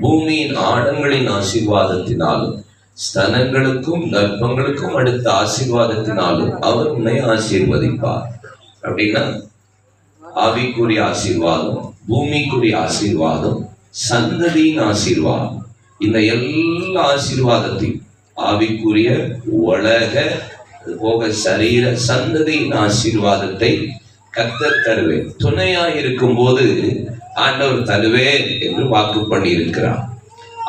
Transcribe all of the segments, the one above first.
பூமியின் ஆடங்களின் ஆசீர்வாதத்தினாலும் ஸ்தனங்களுக்கும் கர்ப்பங்களுக்கும் அடுத்த ஆசீர்வாதத்தினாலும் அவர் உன்னை ஆசீர்வதிப்பார். அப்படின்னா ஆவிக்குரிய ஆசீர்வாதம் பூமிக்குரிய ஆசீர்வாதம் சந்ததியின் ஆசீர்வாதம். இந்த எல்லா ஆசீர்வாதத்தையும் ஆவிக்குரிய உலக போக சரீர சந்ததியின் ஆசீர்வாதத்தை கத்த தருவேன். துணையா இருக்கும் போது ஆண்டவர் தருவேன் என்று வாக்கு பண்ணியிருக்கிறார்.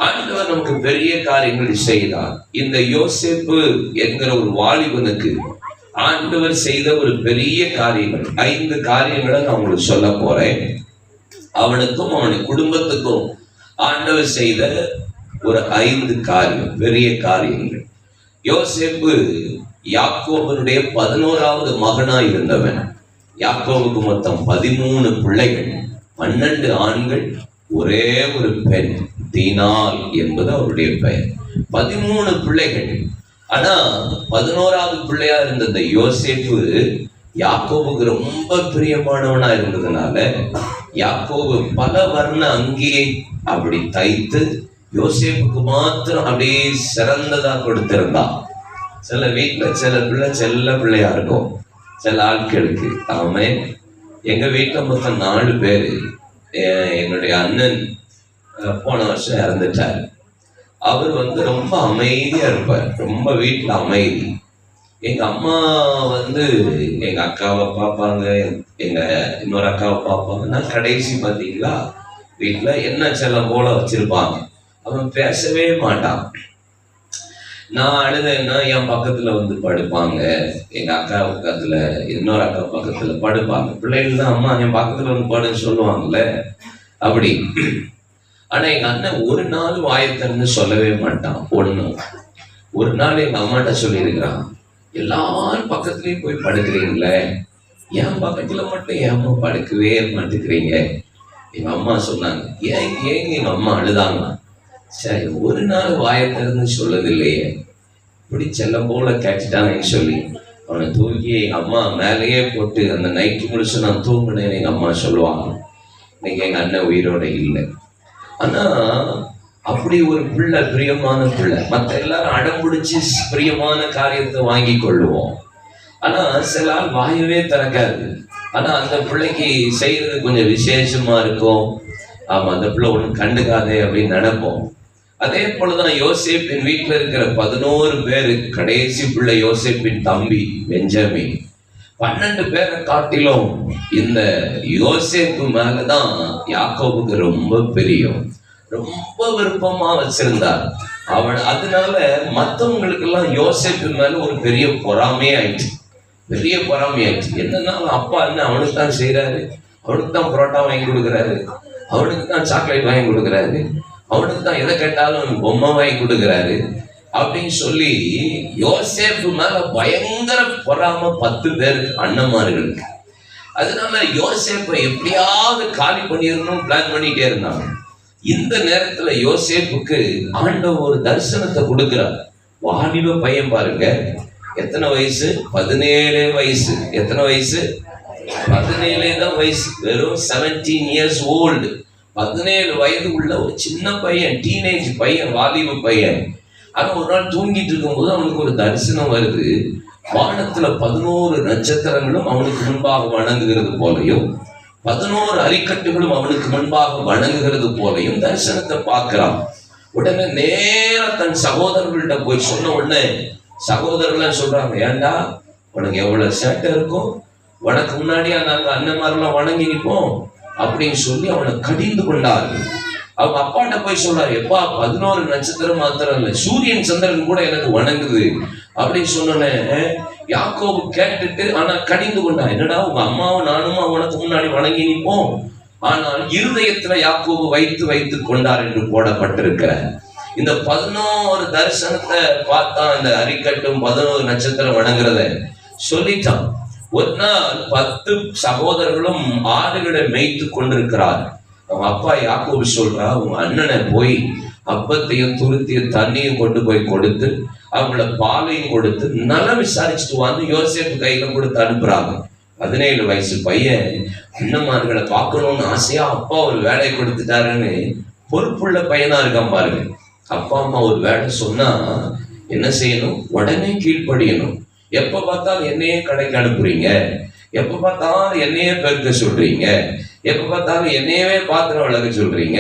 ஆண்டவர் நமக்கு பெரிய காரியங்கள் செய்தார். இந்த யோசிப்பு என்கிற ஒரு வாலிபனுக்கு ஆண்டவர் செய்த ஒரு பெரிய காரியங்கள். ஐந்து காரியங்களை நான் உங்களுக்கு சொல்ல போறேன். அவனுக்கும் அவனுடைய குடும்பத்துக்கும் ஆண்டவர் செய்த ஒரு ஐந்து காரியம் பெரிய காரியங்கள். யோசேப்பு யாக்கோபனுடைய பதினோராவது மகனாய் இருந்தவன். யாக்கோவுக்கு மொத்தம் பதிமூணு பிள்ளைகள். பன்னெண்டு ஆண்கள் ஒரே ஒரு பெண் தீனால் என்பது அவருடைய பெயர். பதிமூணு பிள்ளைகள். ஆனா பதினோராவது பிள்ளையா இருந்த இந்த யோசேப்பு யாக்கோவுக்கு ரொம்ப பிரியமானவனா இருந்ததுனால யாக்கோவு பல வர்ண அங்கேயே அப்படி தைத்து யோசேப்புக்கு மாத்திரம் அப்படியே சிறந்ததா கொடுத்திருந்தா. சில வீட்டுல சில பிள்ளை செல்ல பிள்ளையா இருக்கும். சில ஆட்களுக்கு. ஆமே எங்க வீட்டில் மொத்தம் நாலு பேர் என்னுடைய அண்ணன் போன வருஷம் இறந்துட்டார். அவர் வந்து ரொம்ப அமைதியாக இருப்பார் ரொம்ப வீட்டில் அமைதி. எங்கள் அம்மா வந்து எங்கள் அக்காவை பார்ப்பாங்க எங்கள் இன்னொரு அக்காவை பார்ப்பாங்க நான் கடைசி பார்த்தீங்களா வீட்டில் என்ன செல்லம் போல வச்சுருப்பாங்க. அவன் பேசவே மாட்டான். நான் அழுதேன்னா என் பக்கத்துல வந்து படுப்பாங்க. எங்க அக்கா பக்கத்துல இன்னொரு அக்கா பக்கத்துல படுப்பாங்க. பிள்ளைகள் தான் அம்மா என் பக்கத்துல வந்து படுன்னு சொல்லுவாங்கல்ல? அப்படி. ஆனா எங்க அண்ணன் ஒரு நாள் வாயத்தன்னு சொல்லவே மாட்டான் ஒண்ணு. ஒரு நாள் எங்க அம்மாட்ட சொல்லியிருக்கிறான் எல்லாரும் பக்கத்துலயும் போய் படுக்கிறீங்களே? என் பக்கத்துல மட்டும் ஏம்மா படுக்கவே மாட்டேங்கிறீங்க. எங்க அம்மா சொன்னாங்க ஏன் ஏங்க எங்க அம்மா அழுதாங்களாம்? சரி ஒரு நாள் வாயை திறந்து சொல்லதில்லையே இப்படி செல்ல போல கேட்டுட்டானேன்னு சொல்லி அவனை தூக்கி எங்கள் அம்மா மேலேயே போட்டு அந்த நைட்டு முடிச்சு நான் தூங்கினேன் எங்க அம்மா சொல்லுவாங்க. இன்னைக்கு எங்க அண்ணன் உயிரோட இல்லை. ஆனா அப்படி ஒரு பிள்ளை பிரியமான பிள்ளை மத்த எல்லாரும் அடம் பிடிச்சி பிரியமான காரியத்தை வாங்கி கொள்ளுவோம். ஆனா சில ஆள் வாயவே திறக்காது. ஆனா அந்த பிள்ளைக்கு செய்யறது கொஞ்சம் விசேஷமா இருக்கும். ஆமா அந்த பிள்ளை ஒண்ணு கண்டுக்காதே அப்படின்னு நினைப்போம். அதே போலதான் யோசேப்பின் வீட்டில் இருக்கிற பதினோரு பேரு கடைசி பிள்ளை யோசேப்பின் தம்பி பெஞ்சமின். பன்னெண்டு பேரை காட்டிலும் இந்த யோசேப்பு மேலதான் யாக்கோவுக்கு ரொம்ப பிரியம். ரொம்ப விருப்பமா வச்சிருந்தார். அவன் அதனால மற்றவங்களுக்கு எல்லாம் யோசேப்பு மேல ஒரு பெரிய பொறாமையே ஆயிடுச்சு பெரிய பொறாமை ஆயிடுச்சு என்னன்னா அவன் அப்பா என்ன அவனுக்கு தான் செய்யறாரு அவனுக்கு தான் புரோட்டா வாங்கி கொடுக்குறாரு. அவனுக்கு தான் சாக்லேட் வாங்கி கொடுக்குறாரு. அவனுக்கு தான் எதை கேட்டாலும் பொம்மை வாங்கி கொடுக்குறாரு அப்படின்னு சொல்லி யோசேப்பு மேல பயங்கர பொறாம பத்து பேருக்கு அண்ணன்மார்களுக்கு அதனால யோசேப்பை எப்படியாவது காலி பண்ணிடணும் பிளான் பண்ணிட்டே இருந்தாங்க. இந்த நேரத்துல யோசேப்புக்கு ஆண்டவர் ஒரு தரிசனத்தை கொடுக்கிறார். வாலிப பையன் பாருங்க. எத்தனை வயசு? பதினேழு வயசு. எத்தனை வயசு? பதினேழு தான் வயசு. வெறும் செவன்டீன் இயர்ஸ் ஓல்டு பதினேழு வயது உள்ள ஒரு சின்ன பையன் டீனேஜ் பையன் வாலிப பையன். அவன் ஒரு நாள் தூங்கிட்டு இருக்கும்போது அவனுக்கு ஒரு தரிசனம் வருது. வானத்துல பதினோரு நட்சத்திரங்களும் அவனுக்கு முன்பாக வணங்குகிறது போலையும் பதினோரு அரிக்கட்டுகளும் அவனுக்கு முன்பாக வணங்குகிறது போலையும் தரிசனத்தை பார்க்கிறான். உடனே நேர தன் சகோதரர்கள்ட்ட போய் சொன்ன உடனே சகோதரர்கள் சொல்றாங்க ஏண்டா உனக்கு எவ்வளவு சேட்டை இருக்கும்? உனக்கு முன்னாடியா நாங்க மாதிரிலாம் வணங்கி நிற்போம் அப்படின்னு சொல்லி அவனை கடிந்து கொண்டார்கள் அவங்க அப்பாட்ட போய் சொல்றாரு எப்பா பதினோரு நட்சத்திரம் மாத்திரம் இல்லை சூரியன் சந்திரன் கூட எனக்கு வணங்குது. அப்படின்னு சொன்னோன்னே யாக்கோபு கேட்டுட்டு ஆனா கடிந்து கொண்டா என்னடா உங்க அம்மாவும் நானும் உனக்கு முன்னாடி வணங்கி நிற்போம் ஆனால் இருதயத்துல யாக்கோபு வைத்து வைத்து கொண்டார் என்று போடப்பட்டிருக்கிற இந்த பதினோரு தரிசனத்தை பார்த்தா இந்த அரிக்கட்டும் பதினோரு நட்சத்திரம் வணங்குறத சொல்லிட்டான். ஒரு நாள் பத்து சகோதரர்களும் ஆடுகளை மேய்த்து கொண்டிருக்கிறார் அவங்க அப்பா யாக்கோபி சொல்றா உங்க அண்ணனை போய் அப்பத்தையும் துருத்தியும் தண்ணியும் கொண்டு போய் கொடுத்து அவங்கள பாலையும் கொடுத்து நல்லா விசாரிச்சுட்டு வந்து யோசிப்பு கையில கொடுத்து அனுப்புறாங்க. பதினேழு வயசு பையன் அண்ணன்மார்களை பார்க்கணும்னு ஆசையா அப்பா ஒரு வேலை கொடுத்துட்டாருன்னு பொறுப்புள்ள பையனா இருக்கான் பாருங்க. அப்பா அம்மா ஒரு வேலை சொன்னா என்ன செய்யணும்? உடனே கீழ்ப்படியணும். எப்ப பார்த்தாலும் என்னையே கடைக்கு அனுப்புறீங்க? எப்ப பார்த்தாலும் என்னையே பெருக்க சொல்றீங்க? எப்ப பார்த்தாலும் என்னையவே பாத்திரம் விளக்க சொல்றீங்க?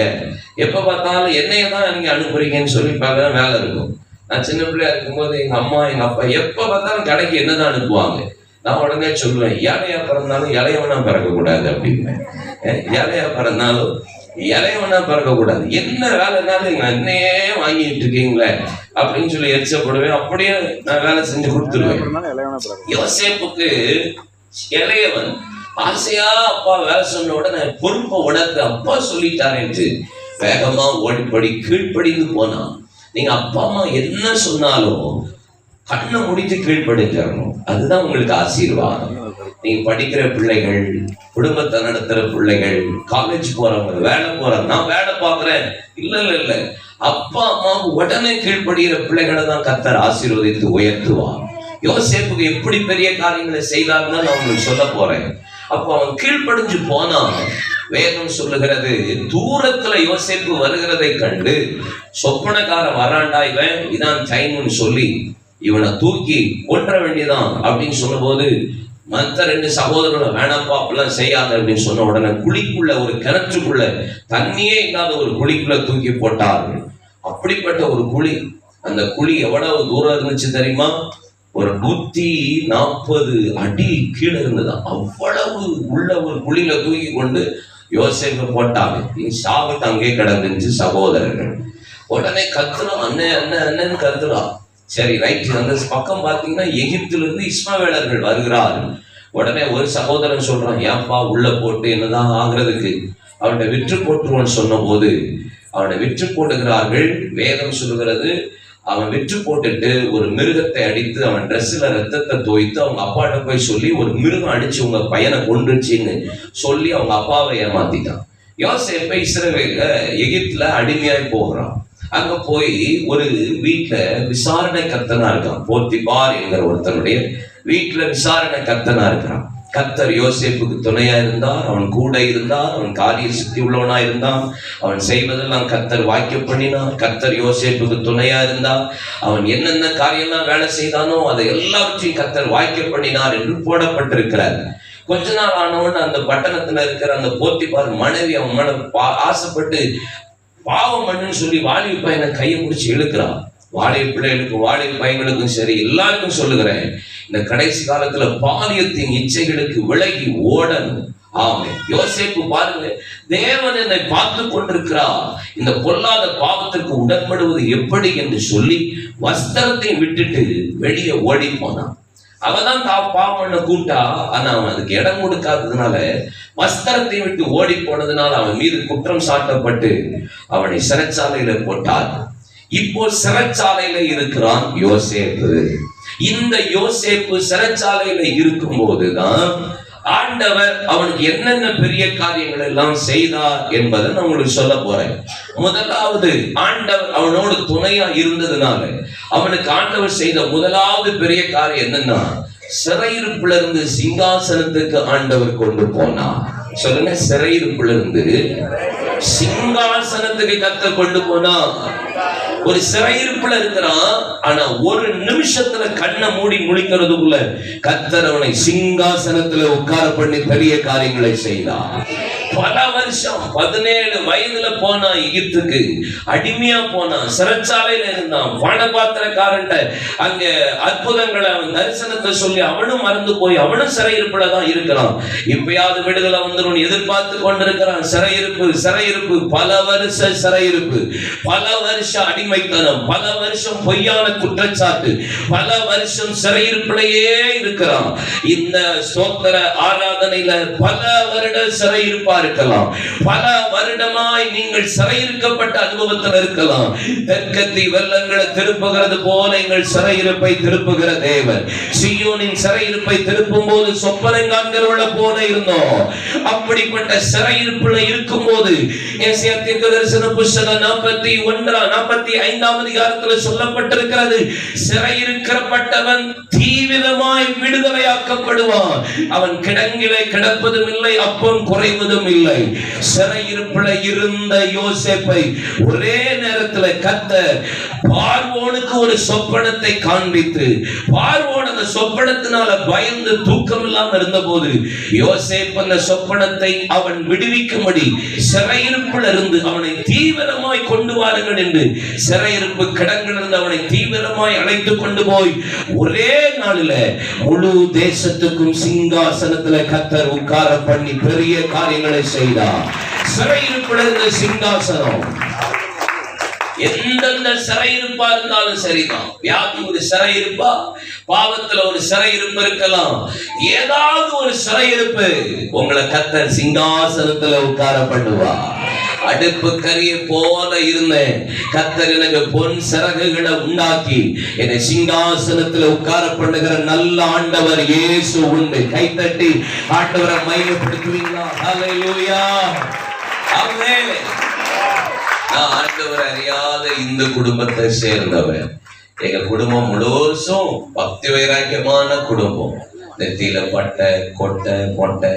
எப்ப பார்த்தாலும் என்னைய தான் நீங்க அனுப்புறீங்கன்னு சொல்லி பார்க்க வேலை இருக்கும். நான் சின்ன பிள்ளையா இருக்கும்போது எங்க அம்மா எங்க அப்பா எப்ப பார்த்தாலும் கடைக்கு என்னதான் அனுப்புவாங்க? நான் உடனே சொல்லுவேன் ஏழையா பிறந்தாலும் இலையவனா பிறக்கக்கூடாது அப்படின்னு ஏழையா பிறந்தாலும் இளையவனா பிறக்கக்கூடாது. என்ன வேலைனாலும் என்னையே வாங்கிட்டு இருக்கீங்களே? அப்படின்னு சொல்லி எரிச்சப்படுவேன் அப்படியே நான் வேலை செஞ்சு கொடுத்துருவேன். இளையவனா பிறகு யோசேப்புக்கு இளையவன் ஆசையா அப்பா வேலை சொன்ன உடனே பொறுப்பை உணர்ந்து அப்பா சொல்லிட்டாரேன்ட்டு வேகமா ஓடிப்படி கீழ்ப்படிந்து போனான். நீங்க அப்பா அம்மா என்ன சொன்னாலும் கண்ணை முடித்து கீழ்ப்படிஞ்சிடணும் அதுதான் உங்களுக்கு ஆசீர்வாதம். நீங்க படிக்கிற பிள்ளைகள் குடும்பத்தை நடத்துற பிள்ளைகள் காலேஜ் போறவங்க வேலை போறவங்க நான் வேலை பார்க்கறேன். இல்ல இல்ல இல்ல. அப்பா அம்மாவுக்கு உடனே கீழ்ப்படுகிற பிள்ளைகளை தான் கத்தர் ஆசீர்வதித்து உயர்த்துவார். யோசேப்புக்கு எப்படி பெரிய காரியங்களை செய்தார்னு நான் உங்களுக்கு சொல்ல போறேன். அப்போ அவன் கீழ்ப்படிஞ்சு போனான். வேதம் சொல்லுகிறது தூரத்துல யோசேப்பு வருகிறதை கண்டு சொப்பனக்காரன் வராண்டா இவன்? இதான் டைம்னு சொல்லி இவனை தூக்கி கொன்ற வேண்டியதான். அப்படின்னு சொன்னபோது மற்ற ரெண்டு சகோதரர்களும் வேணாப்பா அப்படிலாம் செய்யாது அப்படின்னு சொன்ன உடனே குழிக்குள்ள ஒரு கிணற்றுக்குள்ள தண்ணியே இல்லாத ஒரு குழிக்குள்ள தூக்கி போட்டார்கள். அப்படிப்பட்ட ஒரு குழி அந்த குழி எவ்வளவு தூரம் இருந்துச்சு தெரியுமா? ஒரு நூத்தி நாற்பது அடி கீழே இருந்தது. அவ்வளவு உள்ள ஒரு குழியில தூக்கி கொண்டு யோசிக்க போட்டாங்க. நீ சாப்பிட்டு அங்கே கிடந்துச்சு சகோதரர்கள். உடனே கத்துறோம் அண்ணன் அண்ணன் அண்ணன் கத்துறோம் சரி ரைட் அந்த பக்கம் பார்த்தீங்கன்னா எகிப்துல இருந்து இஸ்மவேலர்கள் வருகிறார்கள். உடனே ஒரு சகோதரன் சொல்றான் ஏன்பா உள்ள போட்டு என்னதான் ஆகுறதுக்கு? அவன்கிட்ட விற்று போட்டுருவான்னு சொன்னபோது அவனை விற்று போடுகிறார்கள் வேதம் சொல்லுகிறது அவன் விற்று போட்டுட்டு ஒரு மிருகத்தை அடித்து அவன் ட்ரெஸ்ஸில் ரத்தத்தை தோய்த்து அவங்க அப்பாட்ட போய் சொல்லி ஒரு மிருகம் அடிச்சு உங்க பையனை கொண்டுருச்சுன்னு சொல்லி அவங்க அப்பாவை ஏமாத்திட்டான். யோசேப்பை இஸ்ரவேல எகிப்துல அடிமையாய் போகிறான். அங்க போய் ஒரு வீட்டுல விசாரணை கத்தனா இருக்கான். போத்திபார் என்கிற ஒருத்தனுடைய வீட்டுல விசாரணை கத்தனா இருக்கிறான் கத்தர் யோசேப்புக்கு துணையா இருந்தார் அவன் கூட இருந்தார் அவன் காரிய சக்தி உள்ளவனா இருந்தான். அவன் செய்வதெல்லாம் கத்தர் வாக்கியம் பண்ணினான் கத்தர் யோசேப்புக்கு துணையா இருந்தார். அவன் என்னென்ன காரியம்லாம் வேலை செய்தானோ அதை எல்லாவற்றையும் கத்தர் வாக்கியம் பண்ணினார் என்று போடப்பட்டிருக்கிறார். கொஞ்ச நாள் ஆனவன் அந்த பட்டணத்துல இருக்கிற அந்த போத்திபார் மனைவி அவன் மன பா- ஆசைப்பட்டு பாவம் மண்ணுன்னு சொல்லி வாலிப பையனை கையை பிடிச்சி இழுக்கிறான். வாழை பிள்ளைகளுக்கும் வாழை பையன்களுக்கும் சரி எல்லாருக்கும் சொல்லுகிறேன் இந்த கடைசி காலத்துல பாலியத்தின் இச்சைகளுக்கு விலகி ஓடணும். ஆமே யோசிப்பு பாருங்க தேவன் என்னை பார்த்து கொண்டிருக்கிறார். இந்த பொல்லாத பாவத்திற்கு உடன்படுவது எப்படி என்று சொல்லி வஸ்திரத்தை விட்டுட்டு வெளியே ஓடி போனான். அவதான் தான் பாவம் கூட்டா ஆனா அவன் அதுக்கு இடம் கொடுக்காததுனால வஸ்திரத்தை விட்டு ஓடி போனதுனால அவன் மீது குற்றம் சாட்டப்பட்டு அவனை சிறைச்சாலையில போட்டார் இப்போ சிறைச்சாலையில இருக்கிறான் யோசேப்பு. இந்த யோசேப்பு சிறைச்சாலையில இருக்கும் போதுதான் ஆண்டவர் அவனுக்கு என்னென்ன பெரிய காரியங்கள் எல்லாம் செய்தார் என்பதை நான் உங்களுக்கு சொல்ல போறேன். முதலாவது ஆண்டவர் அவனோடு துணையா இருந்ததுனால அவனுக்கு ஆண்டவர் செய்த முதலாவது பெரிய காரியம் என்னன்னா சிறையிருப்புல இருந்து சிங்காசனத்துக்கு ஆண்டவர் கொண்டு போனார். சொல்லுங்க சிறையிருப்புல இருந்து சிங்காசனத்துக்கு கத்த கொண்டு போனா ஒரு சிறையிருப்புல இருக்கிறான் ஆனா ஒரு நிமிஷத்துல கண்ணை மூடி முழிக்கிறதுக்குள்ள கத்தர் அவனை சிங்காசனத்துல உட்கார பண்ணி பெரிய காரியங்களை செய்தான் பல வருஷம் பதினேழு வயதுல போனான் எகிப்துக்கு அடிமையா போனான் சிறைச்சாலையில இருந்தான் பானபாத்திரக்காரன்ட்ட அங்க அற்புதங்களை அவன் தரிசனத்தை சொல்லி அவனும் மறந்து போய் அவனும் சிறையிருப்புல தான் இருக்கிறான். இப்பயாவது விடுதலை வந்துடும் எதிர்பார்த்து கொண்டிருக்கிறான். சிறையிருப்பு சிறையிருப்பு பல வருஷ சிறையிருப்பு. பல வருஷ அடிமைத்தனம் பல வருஷம் பொய்யான குற்றச்சாட்டு பல வருஷம் சிறையிருப்பிலேயே இருக்கிறான். இந்த சோத்திர ஆராதனையில பல வருட சிறையிருப்பா இருக்கலாம். பல வருடமாய் நீங்கள் சிறையிருக்கப்பட்ட அனுபவத்தில் இருக்கலாம். தெற்கத்தி வெள்ளங்களை திருப்புகிறது போல எங்கள் சிறையிருப்பை திருப்புகிற தேவன். சியோனின் சிறையிருப்பை திருப்பும் போது சொப்பனை காண்கிறவள போல இருந்தோம். அப்படிப்பட்ட சிறையிருப்புல இருக்கும் போது தீர்க்க தரிசன புஸ்தகம் நாற்பத்தி ஒன்றா நாற்பத்தி ஐந்தாம் அதிகாரத்துல சொல்லப்பட்டிருக்கிறது சிறையிருக்கப்பட்டவன் தீவிரமாய் விடுதலையாக்கப்படுவான். அவன் கிடங்கிலே கிடப்பதும் இல்லை அப்பம் குறைவதும் இல்லை. சிறையிருப்பில் இருந்த யோசேப்பை ஒரே நேரத்தில் கத்த பார்வோனுக்கு ஒரு சொப்பனத்தை காண்பித்து பார்வோன் அந்த சொப்பனத்தினால பயந்து தூக்கம் இல்லாமல் இருந்தபோது யோசேப் அந்த சொப்பனத்தை அவன் விடுவிக்கும்படி சிறையிருப்பில் இருந்து அவனை தீவிரமாய் கொண்டு வாருங்கள் என்று சிறையிருப்பு கிடங்கிலிருந்து அவனை தீவிரமாய் அழைத்து கொண்டு போய் ஒரே நாளில் முழு தேசத்துக்கும் சிங்காசனத்தில் கத்தர் உட்கார பண்ணி பெரிய காரியங்களை செய்தார். சிறையிருப்புல இருந்த சிங்காசனம். எந்தெந்த சிறையிருப்பா இருந்தாலும் சரிதான். வியாதி ஒரு சிறையிருப்பா பாவத்துல ஒரு சிறையிருப்பு இருக்கலாம். ஏதாவது ஒரு சிறையிருப்பு உங்களை கத்தர் சிங்காசனத்துல உட்கார பண்ணுவா அடுப்பு கரிய போல இருந்தேன். கத்தர் எனக்கு பொன் சிறகுகளை உண்டாக்கி என்னை சிங்காசனத்துல உட்கார பண்ணுகிற நல்ல ஆண்டவர் இயேசு உண்டு. கைத்தட்டி ஆண்டவரை மையப்படுத்துவீங்களா ஹalleluya. ஆமென். நான் ஆண்டவர் அறியாத இந்த குடும்பத்தை சேர்ந்தவன். எங்க குடும்பம் முழுசும் பக்தி வைராக்கியமான குடும்பம். நெத்தியில பட்டை கொட்டை மொட்டை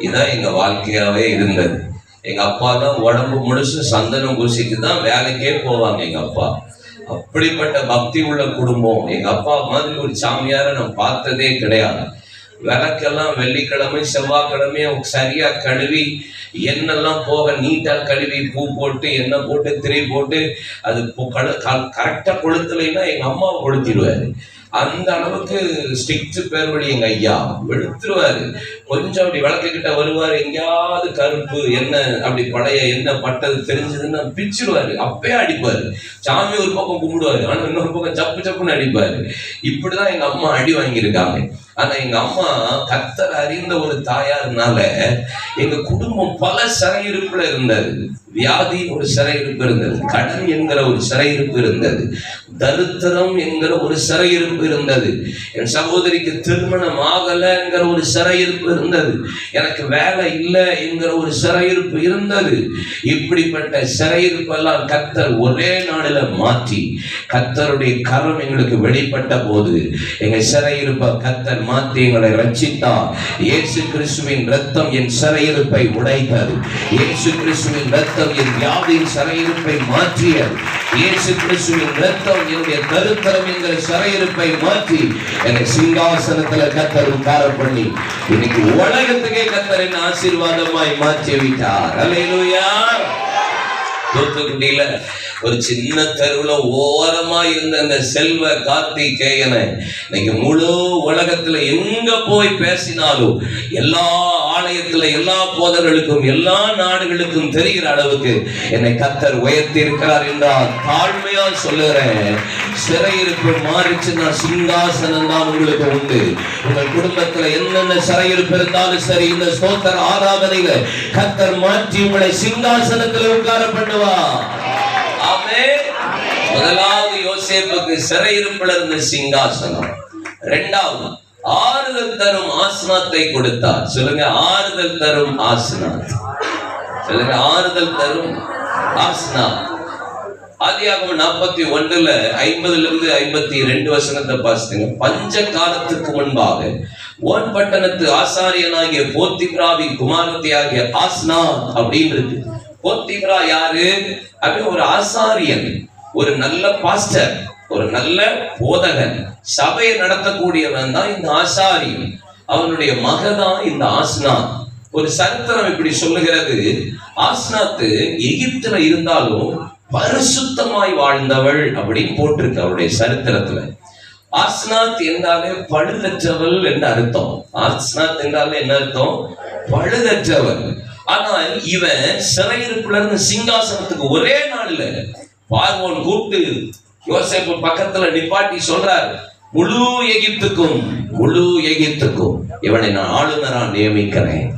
இதான் எங்க வாழ்க்கையாவே இருந்தது. எங்கள் அப்பா தான் உடம்பு முழுசு சந்தனம் பூசிக்கு தான் வேலைக்கே போவாங்க எங்கள் அப்பா. அப்படிப்பட்ட பக்தி உள்ள குடும்பம். எங்கள் அப்பா மாதிரி ஒரு சாமியாரை நான் பார்த்ததே கிடையாது. விளக்கெல்லாம் வெள்ளிக்கிழமை செவ்வாய்க்கிழமை சரியாக கழுவி எண்ணெல்லாம் போக நீட்டாக கழுவி பூ போட்டு எண்ணெய் போட்டு திரி போட்டு அது கரெக்டாக கொளுத்தலைன்னா எங்கள் அம்மாவை கொளுத்திடுவாரு. அந்த அளவுக்கு ஸ்ட்ரிக்ட் பேர் வழி எங்கள் ஐயா. வெளுத்துருவாரு. கொஞ்சம் அப்படி விளக்குக்கிட்ட வருவார் எங்கேயாவது கருப்பு என்ன அப்படி பழைய என்ன பட்டது தெரிஞ்சதுன்னா பிச்சிடுவாரு. அப்பயே அடிப்பாரு. சாமி ஒரு பக்கம் கும்பிடுவாரு ஆனா இன்னொரு பக்கம் சப்பு சப்புன்னு அடிப்பாரு. இப்படிதான் எங்க அம்மா அடி வாங்கியிருக்காங்க. ஆனா எங்க அம்மா கத்தர் அறிந்த ஒரு தாயார்னால எங்க குடும்பம் பல சிறையிருப்புல இருந்தது. வியாதி ஒரு சிறையிருப்பு இருந்தது. கடன் என்கிற ஒரு சிறையிருப்பு இருந்தது. தரித்திரம் என்கிற ஒரு சிறையிருப்பு இருந்தது. என் சகோதரிக்கு திருமணம் ஆகல என்கிற ஒரு சிறையிருப்பு இருந்தது. எனக்கு வேலை இல்லை என்கிற ஒரு சிறையிருப்பு இருந்தது. இப்படிப்பட்ட சிறையிருப்பெல்லாம் கத்தர் ஒரே நாளில் மாற்றி கத்தருடைய கரம் எங்களுக்கு வெளிப்பட்ட போது எங்கள் சிறையிருப்பை கத்தர் மாற்றி எங்களை ரச்சித்தார் இயேசு கிறிஸ்துவின் ரத்தம் என் சிறையிருப்பை உடைத்தது. இயேசு கிறிஸ்துவின் ரத்தம் என் வியாதியின் சிறையிருப்பை மாற்றியது. இயேசு கிறிஸ்துவின் ரத்தம் என்னுடைய கருத்தரம் என்கிற சிறையிருப்பை மாற்றி என்னை சிங்காசனத்துல கத்தர் உட்கார பண்ணி இன்னைக்கு உலகத்துக்கே கத்தர் என்ன ஆசீர்வாதமாய் மாற்றி விட்டார் அல்லேலூயா தூத்துக்குடியில ஒரு சின்ன தெருவில் ஓரமா இருந்த அந்த செல்வ கார்த்திகேயனை இன்னைக்கு முழு உலகத்துல எங்க போய் பேசினாலும் எல்லா ஆலயத்துல எல்லா போதர்களுக்கும் எல்லா நாடுகளுக்கும் தெரிகிற அளவுக்கு என்னை கத்தர் உயர்த்தி இருக்கிறார் என்றால் தாழ்மையால் சொல்லுகிறேன். சிறையிருப்பு மாறிச்சுன்னா சிங்காசனம் தான் உங்களுக்கு உண்டு. உங்கள் குடும்பத்துல என்னென்ன சிறையிருப்பு இருந்தாலும் சரி இந்த ஸ்தோத்தர் ஆராதனையில கத்தர் மாற்றி உங்களை சிங்காசனத்துல உட்கார பண்ணுவா. ஆமே முதலாவது யோசேப்புக்கு சிறையிருப்புல இருந்த சிங்காசனம். ரெண்டாவது ஆறுதல் தரும் ஆசனத்தை கொடுத்தார். சொல்லுங்க ஆறுதல் தரும் ஆசனம். சொல்லுங்க ஆறுதல் தரும் ஆசனா ஆதியாகமம் நாற்பத்தி ஒன்றுல ஐம்பதுல இருந்து ஐம்பத்தி ரெண்டு வசனத்தை பாசித்துங்க பஞ்ச காலத்துக்கு முன்பாக ஓன் பட்டணத்து ஆசாரியனாகிய போத்திப்ராவி குமாரத்தி ஆகிய ஆஸ்னா அப்படின்னு இருக்கு. போத்திப்ரா யாரு? அப்படி ஒரு ஆசாரியன் ஒரு நல்ல பாஸ்டர் ஒரு நல்ல போதகன் சபையை நடத்தக்கூடியவன் தான் இந்த ஆசாரியன். அவனுடைய மகதான் இந்த ஆஸ்னா ஒரு சரித்திரம் இப்படி சொல்லுகிறது. ஆஸ்னாத்து எகிப்துல இருந்தாலும் பரிசுத்தமாய் வாழ்ந்தவள் அப்படின்னு போட்டிருக்கு அவருடைய சரித்திரத்துல. ஆஸ்னாத் என்றாலே பழுதற்றவள் என்று அர்த்தம். ஆஸ்னாத் என்றாலே என்ன அர்த்தம்? பழுதற்றவள். ஆனால் இவன் சிறையிருப்புல இருந்து சிங்காசனத்துக்கு ஒரே நாள்ல பார்வோன் கூப்பிட்டு யோசிப்பு பக்கத்துல நிப்பாட்டி சொல்றார் முழு எகிப்துக்கும் முழு எகிப்துக்கும் இவனை நான் ஆளுநரா நியமிக்கிறேன்.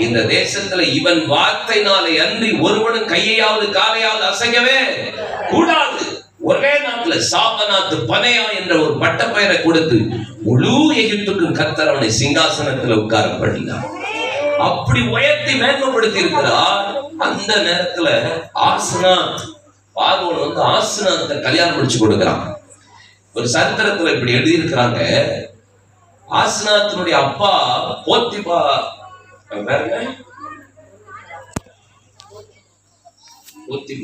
இந்த தேசத்துல இவன் வார்த்தைனாலே அன்றி ஒருவனும் கையையாவது காலையாவது அசைக்கவே கூடாது. ஒரே நாட்டுல சாபநாத்து பனையா என்ற ஒரு பட்டப்பெயரை கொடுத்து முழு எகிப்துக்கும் கத்தர் அவனை சிங்காசனத்துல உட்கார பண்ணினார் அப்படி உயர்த்தி மேன்மைப்படுத்தி இருக்கிறார் அந்த நேரத்துல ஆசனாத் பார்வன் வந்து ஆசனாத்தை கல்யாணம் முடிச்சு கொடுக்கிறான். ஒரு சரித்திரத்துல இப்படி எழுதியிருக்கிறாங்க. ஆசனாத்தினுடைய அப்பா போத்திபா ஊத்தி